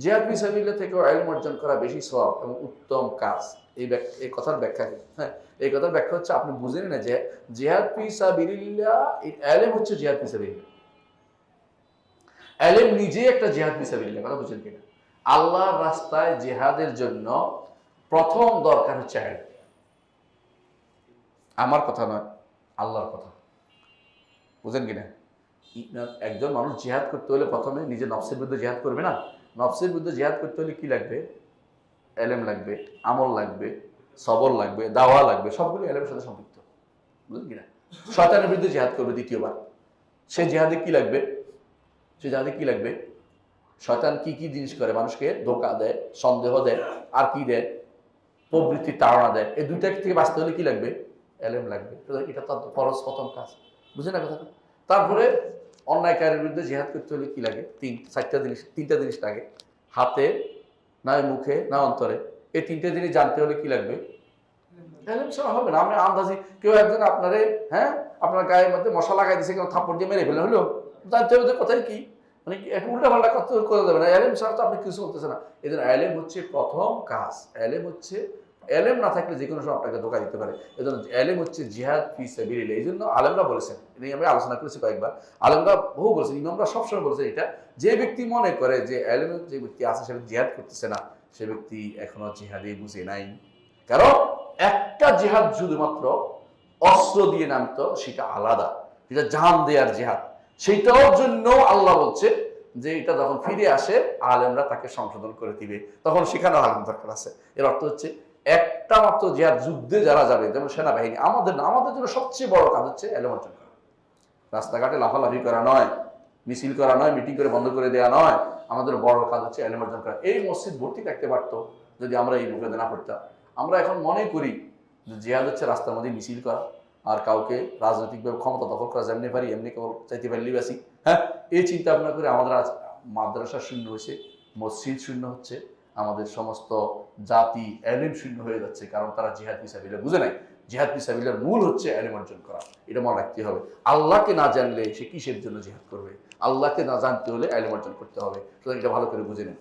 জিহাদ ফিসাবিল্লা থেকেও এলম অর্জন করা বেশি সব এবং উত্তম কাজ। এই এই কথার ব্যাখ্যা কি? হ্যাঁ এই কথার ব্যাখ্যা হচ্ছে আপনি বুঝেন না যে জিহাদ ফিসাবিল্লা এই এলেম হচ্ছে জিহাদ ফিসাবিল্লা এলেম নিজে একটা জিহাদ ফিসাবিল্লা কথা বুঝেন কিনা? আল্লাহর রাস্তায় জিহাদের জন্য প্রথম দরকার হচ্ছে এলেম আমার কথা নয়, আল্লাহর কথা। বুঝেন কিনা? একজন মানুষ জিহাদ করতে হলে প্রথমে নিজের নফসের বিরুদ্ধে জিহাদ করবে না। নফসের বিরুদ্ধে জিহাদ করতে হলে কি লাগবে? এলেম লাগবে, আমল লাগবে, সবর লাগবে, দাওয়া লাগবে সবগুলো এলেমের সাথে সম্পৃক্ত। বুঝলেন কিনা শয়তানের বিরুদ্ধে জিহাদ করবে দ্বিতীয়বার। সে জিহাদে কি লাগবে? সে জিহাদে কি লাগবে? শয়তান কি কি জিনিস করে? মানুষকে ধোকা দেয়, সন্দেহ দেয়, আর কি দেয়? প্রবৃত্তি তাড়না দেয়। এই দুইটা থেকে বাঁচতে হলে কি লাগবে? এলেম লাগবে। এটা তার ফরজ প্রথম কাজ। বুঝে না কথাটা? তারপরে অন্যায়কারের বিরুদ্ধে জিহাদ করতে হলে কি লাগে? তিন, চারটা জিনিস, তিনটা জিনিস লাগে। হাতে, না মুখে, না অন্তরে। এই তিনটে জিনিস জানতে হলে কি লাগবে? এলেম ছাড়া হবে না। আমি আন্দাজি কেউ একজন আপনারে হ্যাঁ আপনার গায়ের মধ্যে মশলা লাগাই দিছে, কেউ থাপ্পড় দিয়ে মেরে ফেলে হলো জানতে হবে কোথায় কি। মানে উল্টা পাল্টা কথা করে দেবে না। এলেম ছাড়া তো আপনি কিছু করতেছে না। এই জন্য এলেম হচ্ছে প্রথম কাজ। এলেম হচ্ছে এলেম না থাকলে যে কোনো সময় আপনাকে ধোকা দিতে পারে। এই জন্য এলেম হচ্ছে জিহাদ ফি সাবিলিল্লাহ। এই জন্য আলেমরা বলেছেন, এটা আমি আলোচনা করেছি কয়েকবার। আলেমরা বহু বলেছেন, ইমামরা সবসময় বলেছেন এটা। যে ব্যক্তি মনে করে যে এলেম যে ব্যক্তি আছে, সে জিহাদ করতেছে না, সে ব্যক্তি এখনও জিহাদে বুঝে নাই। কারণ একটা জিহাদ শুধুমাত্র অস্ত্র দিয়ে নামতো, সেটা আলাদা। সেটা জান দেয়ার জিহাদ। সেইটার জন্য আল্লাহ বলছে যে এটা যখন ফিরে আসে, আলেমরা তাকে সংশোধন করে দিবে। তখন সেখানে আলেম দরকার আছে। এর অর্থ হচ্ছে একটা মাত্র জিহাদ যুদ্ধে যারা যাবে, যেমন সেনাবাহিনী, আমাদের না, আমাদের জন্য সবচেয়ে বড় কাজ হচ্ছে এলেম করা রাস্তাঘাটে লাফালাফি করা নয়, মিছিল করা নয়, মিটিং করে বন্ধ করে দেওয়া নয়, আমাদের বড় কাজ হচ্ছে এলেম করা এই মসজিদ ভর্তি থাকতে পারতো যদি আমরা এই বিপদে না পড়তাম। আমরা এখন মনে করি যে জিহাদ হচ্ছে রাস্তার মধ্যে মিছিল করা, আর কাউকে রাজনৈতিকভাবে ক্ষমতা দখল করা, যেমনি পারি, এমনি কেবল চাইতে পারলেই বাসি হ্যাঁ এই চিন্তা ভাবনা করে আমাদের আজ মাদ্রাসা শূন্য হয়েছে, মসজিদ শূন্য হচ্ছে আমাদের সমস্ত জাতি এলিম শূন্য হয়ে যাচ্ছে, কারণ তারা জিহাদ মিসাবিলা বুঝে নাই। জিহাদ পিসাবিলার মূল হচ্ছে এলিম অর্জন করা, এটা মনে রাখতে হবে। আল্লাহকে না জানলে সে কিসের জন্য জিহাদ করবে? আল্লাহকে না জানতে হলে এলিম অর্জন করতে হবে। সুতরাং এটা ভালো করে বুঝে নেন।